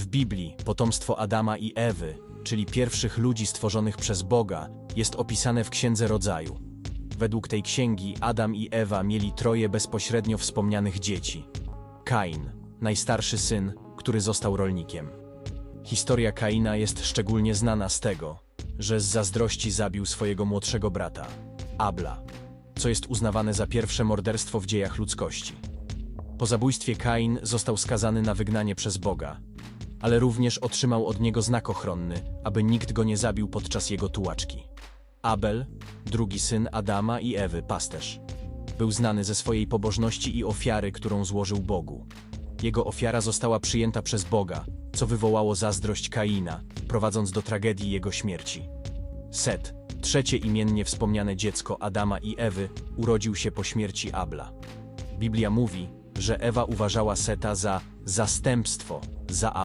W Biblii potomstwo Adama i Ewy, czyli pierwszych ludzi stworzonych przez Boga, jest opisane w Księdze Rodzaju. Według tej księgi Adam i Ewa mieli troje bezpośrednio wspomnianych dzieci. Kain, najstarszy syn, który został rolnikiem. Historia Kaina jest szczególnie znana z tego, że z zazdrości zabił swojego młodszego brata, Abla, co jest uznawane za pierwsze morderstwo w dziejach ludzkości. Po zabójstwie Kain został skazany na wygnanie przez Boga, ale również otrzymał od niego znak ochronny, aby nikt go nie zabił podczas jego tułaczki. Abel, drugi syn Adama i Ewy, pasterz, był znany ze swojej pobożności i ofiary, którą złożył Bogu. Jego ofiara została przyjęta przez Boga, co wywołało zazdrość Kaina, prowadząc do tragedii jego śmierci. Set, trzecie imiennie wspomniane dziecko Adama i Ewy, urodził się po śmierci Abla. Biblia mówi, że Ewa uważała Seta za zastępstwo za